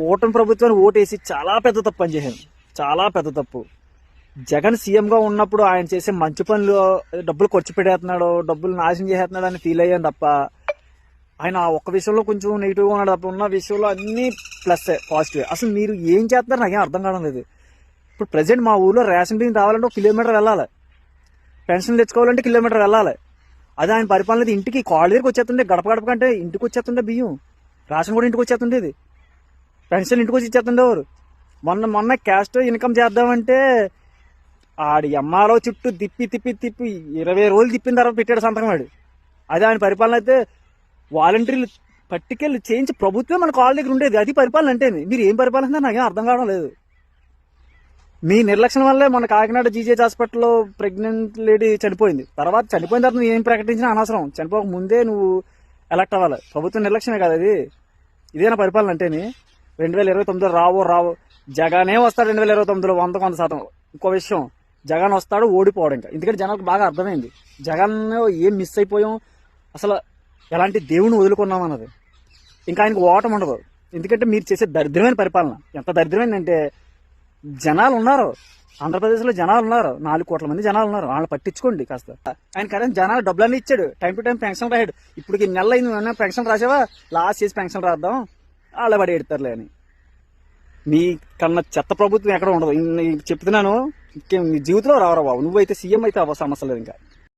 కూటమి ప్రభుత్వాన్ని ఓటేసి చాలా పెద్ద తప్పు అని చేశాను చాలా పెద్ద తప్పు. జగన్ సీఎంగా ఉన్నప్పుడు ఆయన చేసే మంచి పనులు డబ్బులు ఖర్చు పెట్టేస్తున్నాడు డబ్బులు నాశనం చేసేస్తున్నాడు అని ఫీల్ అయ్యాను తప్ప ఆయన ఆ ఒక్క విషయంలో కొంచెం నెగిటివ్గా ఉన్నాడు తప్ప ఉన్న విషయంలో అన్నీ ప్లస్ పాజిటివ్ అసలు మీరు ఏం చేస్తున్నారు నాకేం అర్థం కావడం లేదు. ఇప్పుడు ప్రజెంట్ మా ఊళ్ళో రేషన్ బియ్యం రావాలంటే ఒక కిలోమీటర్ వెళ్ళాలి. పెన్షన్ తెచ్చుకోవాలంటే కిలోమీటర్ వెళ్ళాలి. అది ఆయన పరిపాలన ఇంటికి కాళ్ళ దగ్గరికి వచ్చేస్తుండే గడప గడప కంటే ఇంటికి వచ్చేస్తుండే బియ్యం. రేషన్ కూడా ఇంటికి వచ్చేస్తుండేది. పెన్షన్ ఇంటికి వచ్చి ఇచ్చేస్తుండేవారు మొన్న మొన్న క్యాస్ట్ ఇన్కమ్ చేద్దామంటే ఆడి ఎంఆర్ఓ చుట్టూ తిప్పి తిప్పి తిప్పి ఇరవై రోజులు తిప్పిన తర్వాత పెట్టాడు సంతకం వాడు. అదే ఆయన పరిపాలన అయితే వాలంటీర్లు పట్టుకెళ్ళి చేయించి ప్రభుత్వం మన కాళ్ళ దగ్గర ఉండేది. అది పరిపాలన అంటే మీరు ఏం పరిపాలన నాకేం అర్థం కావడం లేదు. మీ నిర్లక్ష్యం వల్లే మన కాకినాడ జీజేహెచ్ హాస్పిటల్లో ప్రెగ్నెంట్ లేడీ చనిపోయింది. తర్వాత చనిపోయిన తర్వాత నువ్వు ఏం ప్రకటించినా అనవసరం. చనిపోక ముందే నువ్వు ఎలక్ట్ అవ్వాలి. ప్రభుత్వం నిర్లక్ష్యమే కదా అది. ఇదేనా పరిపాలన అంటేనే. రెండు వేల ఇరవై తొమ్మిదిలో రావో రావో. జగనే వస్తాడు రెండు వేల ఇరవై తొమ్మిదిలో వంద కొంత శాతం. ఇంకో విషయం జగన్ వస్తాడు ఓడిపోవడం ఇంకా. ఎందుకంటే జనాలకు బాగా అర్థమైంది. జగన్ ఏం మిస్ అయిపోయాం? అసలు ఎలాంటి దేవుని వదులుకున్నాం అన్నది. ఇంకా ఆయనకు ఓటం ఉండదు. ఎందుకంటే మీరు చేసే దరిద్రమైన పరిపాలన. ఎంత దరిద్రమైందంటే జనాలు ఉన్నారు. ఆంధ్రప్రదేశ్లో జనాలు ఉన్నారు. నాలుగు కోట్ల మంది జనాలు ఉన్నారు. వాళ్ళని పట్టించుకోండి కాస్త. ఆయన కరెంట్ జనాలు డబ్బులన్నీ ఇచ్చాడు. టైం టు టైం పెన్షన్ రాయాడు ఇప్పటికి నెల అయింది. పెన్షన్ రాసావా లాస్ట్ చేసి పెన్షన్ రాద్దాం. వాళ్ళ పడి ఎడతారులే అని. మీ కన్నా చెత్త ప్రభుత్వం ఎక్కడ ఉండదు. చెప్తున్నాను. ఇంకేం నీ జీవితంలో రావరా బాబు? నువ్వైతే సీఎం అయితే అవ్వ సమస్య లేదు ఇంకా.